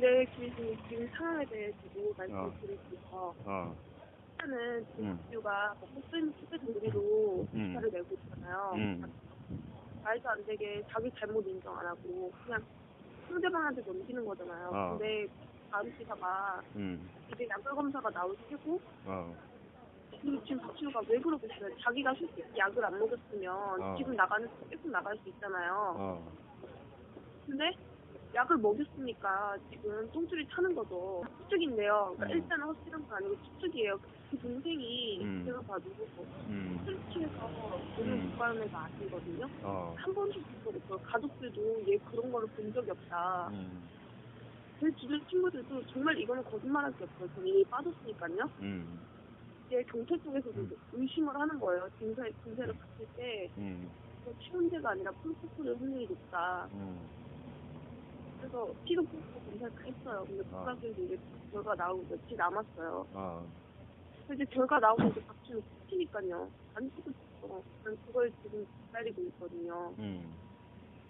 근데 지금, 지금 상황에 대해서도 말씀을 드리면서 어. 일단은 음. 지우가 먹고 쓴 투표 동기로 음. 조사를 내고 있잖아요. 음. 말도 안 되게 자기 잘못 인정 안 하고 그냥 상대방한테 넘기는 거잖아요. 어. 근데 다음 기사가 음. 이제 약물 검사가 나올 테고 어. 그리고 지금 박지우가 왜 그러고 있어요? 자기가 솔직히 약을 안 먹였으면 어. 지금 나가는 계속 나갈 수 있잖아요. 어. 근데 약을 먹였으니까 지금 똥줄이 타는 거죠. 추측인데요. 그러니까 음. 일단은 확실한 건 아니고 추측이에요. 그 동생이 음. 제가 봐도 음. 오늘 음. 국가하는 거 아니거든요. 어. 한 번도 본적 없어요. 가족들도 얘 그런 거를 본 적이 없다. 음. 제 주변 친구들도 정말 이거는 거짓말할 게 없어요. 저는 이미 빠졌으니까요. 음. 이제 경찰 쪽에서도 음. 의심을 하는 거예요. 증세, 증세를 봤을 때 음. 이거 치문제가 아니라 풀코프를 확률이 높다. 음. 그래서 피도 뽑고 검사를 다 했어요. 근데 아. 국가에서 이제 결과 나오고 며칠 남았어요. 어. 근데 이제 결과 나오고 이제 박준호 뽑히니까요. 안 있어. 난 그걸 지금 기다리고 있거든요. 음.